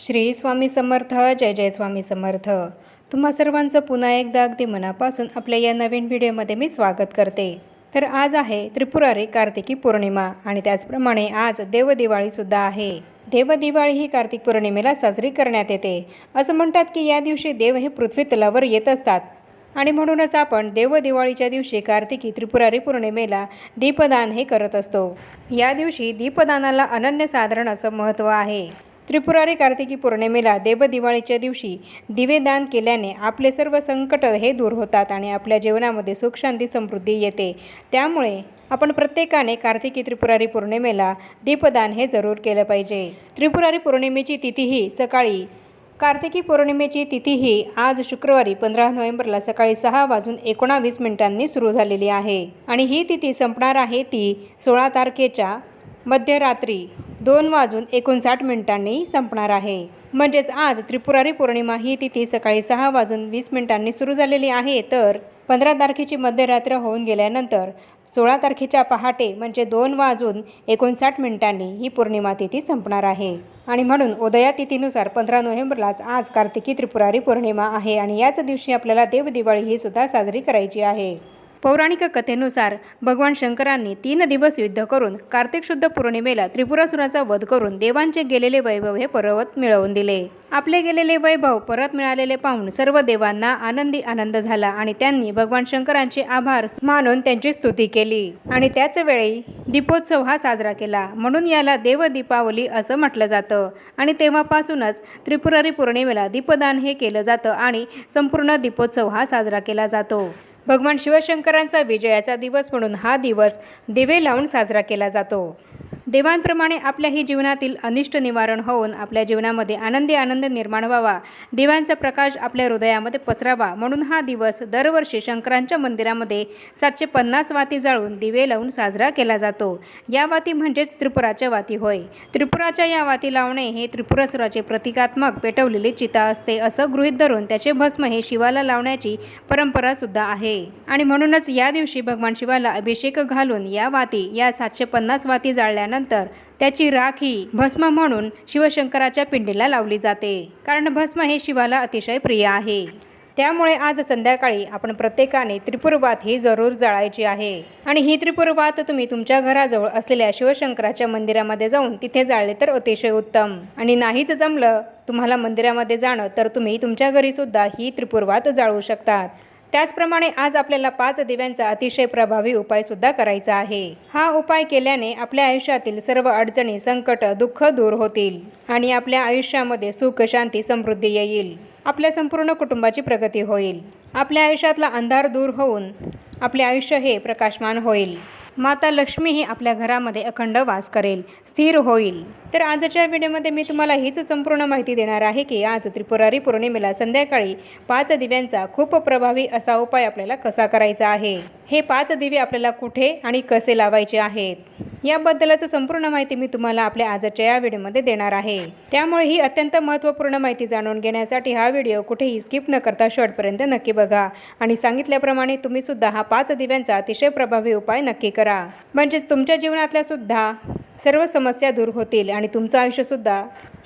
श्री स्वामी समर्थ जय जय स्वामी समर्थ. तुम्हा सर्वांचं पुन्हा एकदा अगदी मनापासून आपल्या या नवीन व्हिडिओमध्ये मी स्वागत करते. तर आज आहे त्रिपुरारी कार्तिकी पौर्णिमा आणि त्याचप्रमाणे आज देवदिवाळीसुद्धा आहे. देवदिवाळी ही कार्तिक पौर्णिमेला साजरी करण्यात येते. असं म्हणतात की या दिवशी देव हे पृथ्वी तलावर येत असतात. आणि म्हणूनच आपण देवदिवाळीच्या दिवशी कार्तिकी त्रिपुरारी पौर्णिमेला दीपदान हे करत असतो. या दिवशी दीपदानाला अनन्यसाधारण असं महत्त्व आहे. त्रिपुरारी कार्तिकी पौर्णिमेला देवदिवाळीच्या दिवशी दिवेदान केल्याने आपले सर्व संकट हे दूर होतात आणि आपल्या जीवनामध्ये सुख शांती समृद्धी येते. त्यामुळे आपण प्रत्येकाने कार्तिकी त्रिपुरारी पौर्णिमेला दीपदान हे जरूर केलं पाहिजे. त्रिपुरारी पौर्णिमेची तिथीही सकाळी कार्तिकी पौर्णिमेची तिथी ही आज शुक्रवारी पंधरा नोव्हेंबरला सकाळी सहा वाजून एकोणावीस मिनिटांनी सुरू झालेली आहे. आणि ही तिथी संपणार आहे ती सोळा तारखेच्या मध्यरात्री. दोन वाजून एकोणसाठ मिनिटांनी संपणार आहे. म्हणजेच आज त्रिपुरारी पौर्णिमा ही तिथी सकाळी सहा वाजून वीस मिनिटांनी सुरू झालेली आहे. तर पंधरा तारखेची मध्यरात्र होऊन गेल्यानंतर सोळा तारखेच्या पहाटे म्हणजे दोन वाजून एकोणसाठ मिनिटांनी ही पौर्णिमा तिथी संपणार आहे. आणि म्हणून उदया तिथीनुसार पंधरा नोव्हेंबरलाच आज कार्तिकी त्रिपुरारी पौर्णिमा आहे. आणि याच दिवशी आपल्याला देवदिवाळी ही सुद्धा साजरी करायची आहे. पौराणिक कथेनुसार भगवान शंकरांनी तीन दिवस युद्ध करून कार्तिक शुद्ध पौर्णिमेला त्रिपुरासुराचा वध करून देवांचे गेलेले वैभव हे पर्वत मिळवून दिले. आपले गेलेले वैभव परत मिळालेले पाहून सर्व देवांना आनंदी आनंद झाला आणि त्यांनी भगवान शंकरांचे आभार मानून त्यांची स्तुती केली. आणि त्याच वेळी दीपोत्सव हा साजरा केला. म्हणून याला देव दीपावली असं म्हटलं जातं. आणि तेव्हापासूनच त्रिपुरारी पौर्णिमेला दीपदान हे केलं जातं आणि संपूर्ण दीपोत्सव हा साजरा केला जातो. भगवान शिवशंकरांचा विजयाचा दिवस म्हणून हा दिवस दिवे लावून साजरा केला जातो. देवांप्रमाणे आपल्याही जीवनातील अनिष्ट निवारण होऊन आपल्या जीवनामध्ये आनंदी आनंद निर्माण व्हावा. देवांचा प्रकाश आपल्या हृदयामध्ये पसरावा. म्हणून हा दिवस दरवर्षी शंकरांच्या मंदिरामध्ये सातशे पन्नास वाती जाळून दिवे लावून साजरा केला जातो. या वाती म्हणजेच त्रिपुराच्या वाती होय. त्रिपुराच्या या वाती लावणे हे त्रिपुरासुराचे प्रतिकात्मक पेटवलेली चिता असते असं गृहीत धरून त्याचे भस्म हे शिवाला लावण्याची परंपरा सुद्धा आहे. आणि म्हणूनच या दिवशी भगवान शिवाला अभिषेक घालून या वाती या सातशे पन्नास वाती जाळल्यानं झाल्यानंतर त्याची राख ही भस्म म्हणून शिवशंकराच्या पिंडीला लावली जाते. कारण भस्म हे शिवाला अतिशय प्रिय आहे. त्यामुळे आज संध्याकाळी आपण प्रत्येकाने त्रिपुरवात ही जरूर जाळायची आहे. आणि ही त्रिपुरवात तुम्ही तुमच्या घराजवळ असलेल्या शिवशंकराच्या मंदिरामध्ये जाऊन तिथे जाळले तर अतिशय उत्तम. आणि नाहीच जमलं तुम्हाला मंदिरामध्ये जाणं तर तुम्ही तुमच्या घरीसुद्धा ही त्रिपुरवात जाळू शकतात. त्याचप्रमाणे आज आपल्याला पाच दिव्यांचा अतिशय प्रभावी उपायसुद्धा करायचा आहे. हा उपाय केल्याने आपल्या आयुष्यातील सर्व अडचणी संकट दुःख दूर होतील आणि आपल्या आयुष्यामध्ये सुख शांती समृद्धी येईल. आपल्या संपूर्ण कुटुंबाची प्रगती होईल. आपल्या आयुष्यातला अंधार दूर होऊन आपले आयुष्य हे प्रकाशमान होईल. माता लक्ष्मी ही आपल्या घरामध्ये अखंड वास करेल स्थिर होईल. तर आजच्या व्हिडिओमध्ये मी तुम्हाला हीच संपूर्ण माहिती देणार आहे की आज त्रिपुरारी पौर्णिमेला संध्याकाळी पाच दिव्यांचा खूप प्रभावी असा उपाय आपल्याला कसा करायचा आहे? हे पाच दिवे आपल्याला कुठे आणि कसे लावायचे आहेत? याबद्दलचं संपूर्ण माहिती मी तुम्हाला आपल्या आजच्या या व्हिडिओमध्ये देणार आहे. त्यामुळे ही अत्यंत महत्त्वपूर्ण माहिती जाणून घेण्यासाठी हा व्हिडिओ कुठेही स्किप न करता शेवटपर्यंत नक्की बघा आणि सांगितल्याप्रमाणे तुम्ही सुद्धा हा पाच दिव्यांचा अतिशय प्रभावी उपाय नक्की करा. म्हणजेच तुमच्या जीवनातल्या सुद्धा सर्व समस्या दूर होतील आणि तुमचं आयुष्यसुद्धा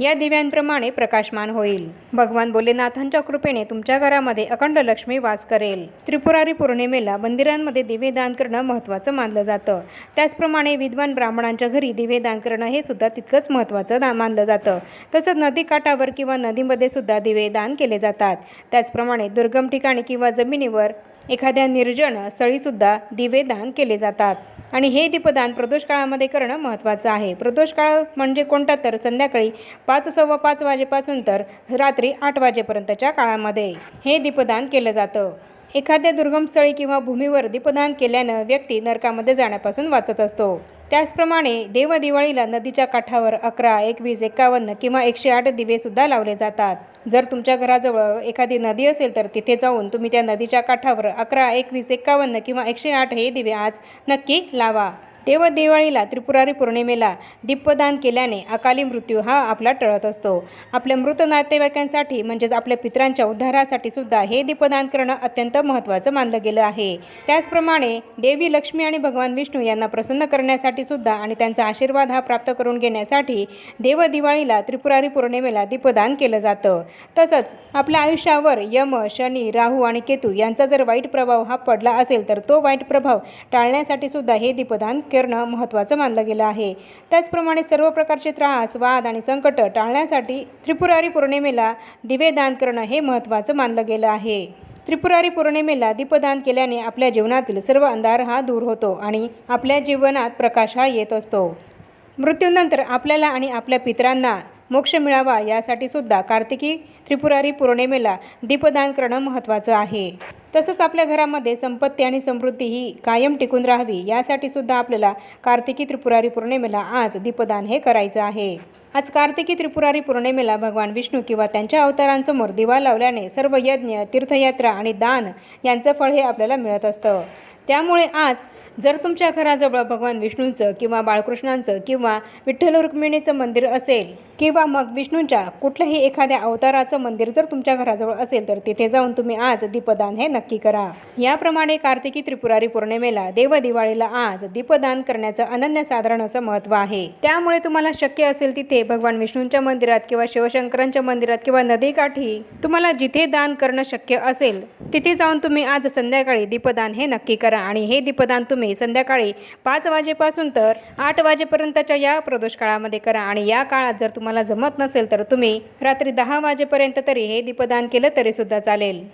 या दिव्यांप्रमाणे प्रकाशमान होईल. भगवान भोलेनाथांच्या कृपेने तुमच्या घरामध्ये अखंड लक्ष्मी वास करेल. त्रिपुरारी पौर्णिमेला मंदिरांमध्ये दिवे दान करणं महत्त्वाचं मानलं जातं. त्याचप्रमाणे विद्वान ब्राह्मणांच्या घरी दिवे दान करणं हे सुद्धा तितकंच महत्त्वाचं दा मानलं जातं. तसंच नदीकाठावर किंवा नदीमध्ये सुद्धा दिवे दान केले जातात. त्याचप्रमाणे दुर्गम ठिकाणी किंवा जमिनीवर एखाद्या निर्जन स्थळीसुद्धा दिवे दान केले जातात. आणि हे दीपदान प्रदोष काळामध्ये करणं महत्त्वाचं आहे. प्रदोष काळ म्हणजे कोणता तर संध्याकाळी पाच सव्वा पाच वाजेपासून तर रात्री आठ वाजेपर्यंतच्या काळामध्ये हे दीपदान केलं जातं. एखाद्या दुर्गम स्थळी किंवा भूमीवर दीपदान केल्यानं व्यक्ती नरकामध्ये जाण्यापासून वाचत असतो. त्याचप्रमाणे देवदिवाळीला नदीच्या काठावर अकरा एकवीस एकावन्न किंवा एकशे आठ दिवेसुद्धा लावले जातात. जर तुमच्या घराजवळ एखादी नदी असेल तर तिथे जाऊन तुम्ही त्या नदीच्या काठावर अकरा एकवीस एकावन्न किंवा एकशे आठ हे दिवे आज नक्की लावा. तेव्हा दिवाळीला त्रिपुरारी पौर्णिमेला दीपदान केल्याने अकाली मृत्यू हा आपला टळत असतो. आपल्या मृत नातेवाईकांसाठी म्हणजेच आपल्या पित्रांच्या उद्धारासाठी सुद्धा हे दीपदान करणं अत्यंत महत्त्वाचं मानलं गेलं आहे. त्याचप्रमाणे देवी लक्ष्मी आणि भगवान विष्णू यांना प्रसन्न करण्यासाठी सुद्धा आणि त्यांचा आशीर्वाद हा प्राप्त करून घेण्यासाठी देव दिवाळीला त्रिपुरारी पौर्णिमेला दीपदान केलं जातं. तसंच आपल्या आयुष्यावर यम शनी राहू आणि केतू यांचा जर वाईट प्रभाव हा पडला असेल तर तो वाईट प्रभाव टाळण्यासाठी सुद्धा हे दीपदान करणं महत्त्वाचं मानलं गेलं आहे. त्याचप्रमाणे सर्व प्रकारचे त्रास वाद आणि संकट टाळण्यासाठी त्रिपुरारी पौर्णिमेला दिवे दान करणं हे महत्त्वाचं मानलं गेलं आहे. त्रिपुरारी पौर्णिमेला दीपदान केल्याने आपल्या जीवनातील सर्व अंधार हा दूर होतो आणि आपल्या जीवनात प्रकाश हा येत असतो. मृत्यूनंतर आपल्याला आणि आपल्या पितरांना मोक्ष मिळावा यासाठी सुद्धा कार्तिकी त्रिपुरारी पौर्णिमेला दीपदान करणं महत्त्वाचं आहे. तसंच आपल्या घरामध्ये संपत्ती आणि समृद्धी ही कायम टिकून राहावी यासाठी सुद्धा आपल्याला कार्तिकी त्रिपुरारी पौर्णिमेला आज दीपदान हे करायचं आहे. आज कार्तिकी त्रिपुरारी पौर्णिमेला भगवान विष्णू किंवा त्यांच्या अवतारांसमोर दिवा लावल्याने सर्व यज्ञ तीर्थयात्रा आणि दान यांचं फळ हे आपल्याला मिळत असतं. त्यामुळे आज जर तुमच्या घराजवळ भगवान विष्णूंचं किंवा बाळकृष्णांचं किंवा विठ्ठल रुक्मिणीचं मंदिर असेल किंवा मग विष्णूंच्या कुठल्याही एखाद्या अवताराचं मंदिर जर तुमच्या घराजवळ असेल तर तिथे जाऊन तुम्ही आज दीपदान हे नक्की करा. याप्रमाणे कार्तिकी त्रिपुरारी पौर्णिमेला देव दिवाळीला आज दीपदान करण्याचं अनन्यसाधारण असं महत्त्व आहे. त्यामुळे तुम्हाला शक्य असेल तिथे भगवान विष्णूंच्या मंदिरात किंवा शिवशंकरांच्या मंदिरात किंवा नदीकाठी तुम्हाला जिथे दान करणं शक्य असेल तिथे जाऊन तुम्ही आज संध्याकाळी दीपदान हे नक्की करा. आणि हे दीपदान तुम्ही संध्याकाळी पाच वाजेपासून तर आठ वाजेपर्यंतच्या या प्रदोष काळामध्ये करा. आणि या काळात जर तुम्हाला जमत नसेल तर तुम्ही रात्री दहा वाजेपर्यंत तरी हे दीपदान केलं तरी सुद्धा चालेल.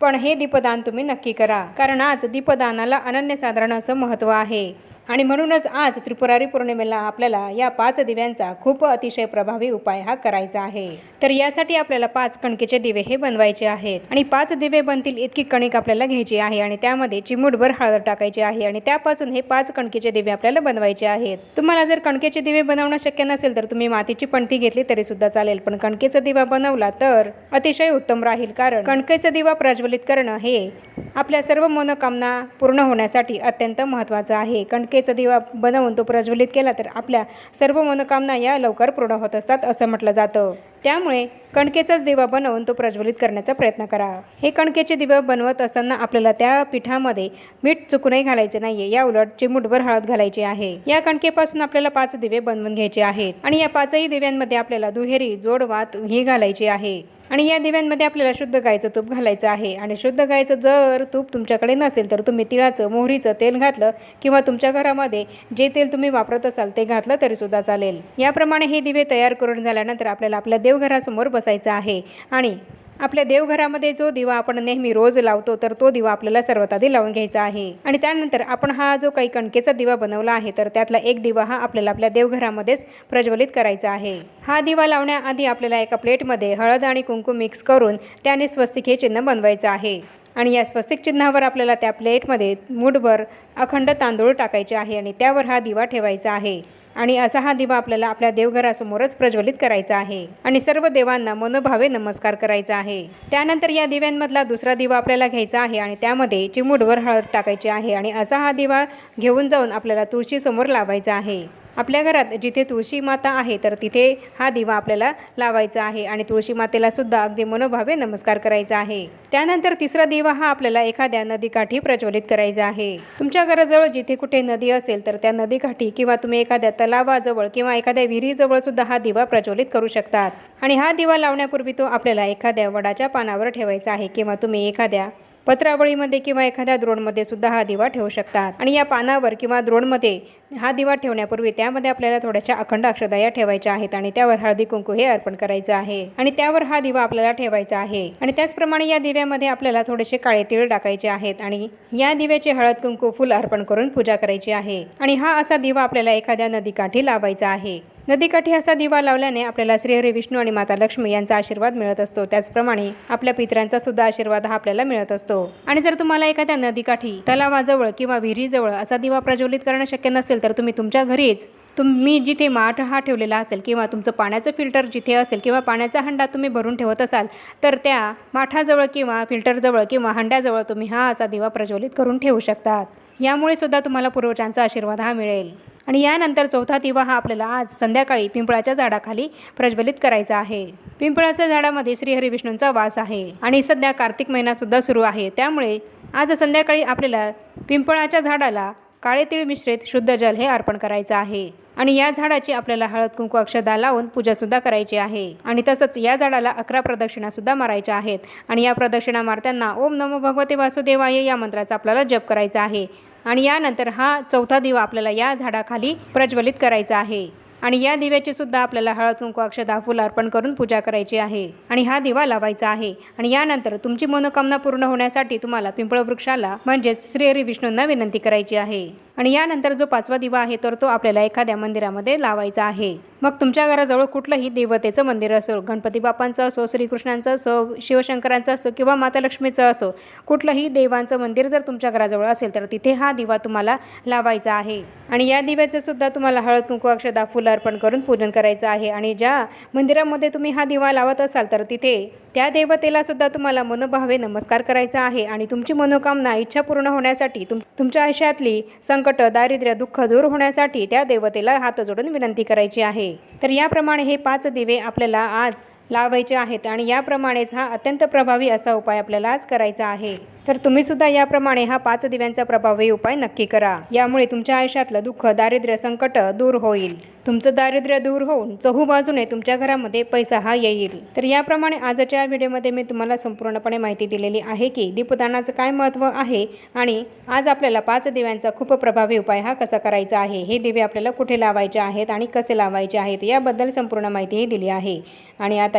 पण हे दीपदान तुम्ही नक्की करा. कारण आज दीपदानाला अनन्यसाधारण असं महत्त्व आहे. आणि म्हणूनच आज त्रिपुरारी पौर्णिमेला आपल्याला या पाच दिव्यांचा खूप अतिशय प्रभावी उपाय हा करायचा आहे. तर यासाठी आपल्याला पाच कणकेचे दिवे हे बनवायचे आहेत. आणि पाच दिवे बनतील इतकी कणिक आपल्याला घ्यायची आहे आणि त्यामध्ये चिमूटभर हळद टाकायची आहे आणि त्यापासून हे पाच कणकेचे दिवे आपल्याला बनवायचे आहेत. तुम्हाला जर कणकेचे दिवे बनवणं शक्य नसेल तर तुम्ही मातीची पणती घेतली तरी सुद्धा चालेल. पण कणकेचा दिवा बनवला तर अतिशय उत्तम राहील कारण कणकेचा दिवा प्रज्वलित करणं हे आपल्या सर्व मनोकामना पूर्ण होण्यासाठी अत्यंत महत्त्वाचं आहे. कणकेचा दिवा बनवून तो प्रज्वलित केला तर आपल्या सर्व मनोकामना या लवकर पूर्ण होत असतात असं म्हटलं जातं. त्यामुळे कणकेचाच दिवा बनवून तो प्रज्वलित करण्याचा प्रयत्न करा. हे कणकेचे दिवे बनवत असताना आपल्याला त्या पिठामध्ये मीठ चुकूनही घालायचे नाहीये. या उलट चिमूटभर हळद घालायची आहे. या कणकेपासून आपल्याला पाच दिवे बनवून घ्यायचे आहेत आणि या पाचही दिव्यांमध्ये आपल्याला दुहेरी जोड वात ही घालायची आहे. आणि या दिव्यांमध्ये आपल्याला शुद्ध गायचं तूप घालायचं आहे. आणि शुद्ध गायचं जर तूप तुमच्याकडे नसेल तर तुम्ही तिळाचं मोहरीचं तेल घातलं किंवा तुमच्या घरामध्ये जे तेल तुम्ही वापरत असाल ते घातलं तरीसुद्धा चालेल. याप्रमाणे हे दिवे तयार करून झाल्यानंतर आपल्याला आपल्या देवघरासमोर बसायचं आहे. आणि आपल्या देवघरामध्ये जो दिवा आपण नेहमी रोज लावतो तर तो दिवा आपल्याला सर्वात आधी लावून घ्यायचा आहे. आणि त्यानंतर आपण हा जो काही कणकेचा दिवा बनवला आहे तर त्यातला एक दिवा हा आपल्याला आपल्या देवघरामध्येच प्रज्वलित करायचा आहे. हा दिवा लावण्याआधी आपल्याला एका प्लेटमध्ये हळद आणि कुंकू मिक्स करून त्याने स्वस्तिक हे चिन्ह बनवायचं आहे. आणि या स्वस्तिक चिन्हावर आपल्याला त्या प्लेटमध्ये मूठभर अखंड तांदूळ टाकायचे आहे आणि त्यावर हा दिवा ठेवायचा आहे. आणि असा हा दिवा आपल्याला आपल्या देवघरासमोरच प्रज्वलित करायचा आहे. आणि सर्व देवांना मनोभावे नमस्कार करायचा आहे. त्यानंतर या दिव्यांमधला दुसरा दिवा आपल्याला घ्यायचा आहे आणि त्यामध्ये चिमूटभर हळद टाकायची आहे आणि असा हा दिवा घेऊन जाऊन आपल्याला तुळशीसमोर लावायचा आहे. आपल्या घरात जिथे तुळशी माता आहे तर तिथे हा दिवा आपल्याला लावायचा आहे आणि तुळशी मातेला सुद्धा अगदी मनोभावे नमस्कार करायचा आहे. त्यानंतर तिसरा दिवा हा आपल्याला एखाद्या नदीकाठी प्रज्वलित करायचा आहे. तुमच्या घराजवळ जिथे कुठे नदी असेल तर त्या नदीकाठी किंवा तुम्ही एखाद्या तलावाजवळ किंवा एखाद्या विहिरीजवळ सुद्धा हा दिवा प्रज्वलित करू शकतात. आणि हा दिवा लावण्यापूर्वी तो आपल्याला एखाद्या वडाच्या पानावर ठेवायचा आहे किंवा तुम्ही एखाद्या पत्रावळीमध्ये किंवा एखाद्या द्रोणमध्ये सुद्धा हा दिवा ठेवू शकतात. आणि या पानावर किंवा द्रोणमध्ये हा दिवा ठेवण्यापूर्वी त्यामध्ये आपल्याला थोड्याशा अखंड अक्षदाया ठेवायच्या आहेत आणि त्यावर हळदी कुंकू हे अर्पण करायचं आहे. आणि त्यावर हा दिवा आपल्याला ठेवायचा आहे. आणि त्याचप्रमाणे या दिव्यामध्ये आपल्याला थोडेसे काळे तीळ टाकायचे आहेत आणि या दिव्याचे हळद कुंकू फुल अर्पण करून पूजा करायची आहे. आणि हा असा दिवा आपल्याला एखाद्या नदीकाठी लावायचा आहे. नदीकाठी असा दिवा लावल्याने आपल्याला श्रीहरी विष्णू आणि माता लक्ष्मी यांचा आशीर्वाद मिळत असतो. त्याचप्रमाणे आपल्या पित्रांचा सुद्धा आशीर्वाद हा आपल्याला मिळत असतो. आणि जर तुम्हाला एखाद्या नदीकाठी तलावाजवळ किंवा विहिरीजवळ असा दिवा प्रज्वलित करणं शक्य नसेल तर तुम्ही तुमच्या घरीच तुम्ही जिथे माठ हा ठेवलेला असेल किंवा तुमचं पाण्याचं फिल्टर जिथे असेल किंवा पाण्याचा हंडा तुम्ही भरून ठेवत असाल तर त्या माठाजवळ किंवा फिल्टरजवळ किंवा हंड्याजवळ तुम्ही हा असा दिवा प्रज्वलित करून ठेवू शकतात. यामुळे सुद्धा तुम्हाला पूर्वजांचा आशीर्वाद हा मिळेल. आणि यानंतर चौथा दिवा हा आपल्याला आज संध्याकाळी पिंपळाच्या झाडाखाली प्रज्वलित करायचा आहे. पिंपळाच्या झाडामध्ये श्रीहरी विष्णूंचा वास आहे आणि सध्या कार्तिक महिनासुद्धा सुरू आहे. त्यामुळे आज संध्याकाळी आपल्याला पिंपळाच्या झाडाला काळे तीळ मिश्रित शुद्ध जल हे अर्पण करायचं आहे. आणि या झाडाची आपल्याला हळद कुंकू अक्षदा लावून पूजासुद्धा करायची आहे. आणि तसंच या झाडाला अकरा प्रदक्षिणासुद्धा मारायच्या आहेत. आणि या प्रदक्षिणा मारताना ओम नमो भगवते वासुदेवाय या मंत्राचा आपल्याला जप करायचा आहे. आणि यानंतर हा चौथा दिवा आपल्याला या झाडाखाली प्रज्वलित करायचा आहे. आणि या दिव्याची सुद्धा आपल्याला हळद कुंकू अक्षदा फुल अर्पण करून पूजा करायची आहे. आणि हा दिवा लावायचा आहे. आणि यानंतर तुमची मनोकामना पूर्ण होण्यासाठी तुम्हाला पिंपळ वृक्षाला म्हणजेच श्रीहरी विष्णूंना विनंती करायची आहे. आणि यानंतर जो पाचवा दिवा आहे तर तो आपल्याला एखाद्या मंदिरामध्ये लावायचा आहे. मग तुमच्या घराजवळ कुठलंही देवतेचं मंदिर असो गणपती बाप्पांचं असो श्रीकृष्णांचं असो शिवशंकरांचं असो किंवा माता लक्ष्मीचं असो कुठलंही देवांचं मंदिर जर तुमच्या घराजवळ असेल तर तिथे हा दिवा तुम्हाला लावायचा आहे. आणि या दिव्याचं सुद्धा तुम्हाला हळद कुंकू अक्षदा फुलं अर्पण करून पूजन करायचं आहे. आणि ज्या मंदिरामध्ये तुम्ही हा दिवा लावत असाल तर तिथे त्या देवतेला सुद्धा तुम्हाला मनोभावे नमस्कार करायचा आहे. आणि तुमची मनोकामना इच्छा पूर्ण होण्यासाठी तुम तुमच्या आयुष्यातली संकट दारिद्र्य दुःख दूर होण्यासाठी त्या देवतेला हात जोडून विनंती करायची आहे. तर याप्रमाणे हे पाच दिवे आपल्याला आज लावायचे आहेत आणि याप्रमाणेच हा अत्यंत प्रभावी असा उपाय आपल्याला आज करायचा आहे. तर तुम्ही सुद्धा याप्रमाणे हा पाच दिव्यांचा प्रभावी उपाय नक्की करा. यामुळे तुमच्या आयुष्यातलं दुःख दारिद्र्य संकट दूर होईल. तुमचं दारिद्र्य दूर होऊन चहू बाजूने तुमच्या घरामध्ये पैसा हा येईल. तर याप्रमाणे आजच्या व्हिडिओमध्ये मी तुम्हाला संपूर्णपणे माहिती दिलेली आहे की दीपदानाचं काय महत्त्व आहे आणि आज आपल्याला पाच दिव्यांचा खूप प्रभावी उपाय हा कसा करायचा आहे? हे दिवे आपल्याला कुठे लावायचे आहेत आणि कसे लावायचे आहेत याबद्दल संपूर्ण माहितीही दिली आहे. आणि आता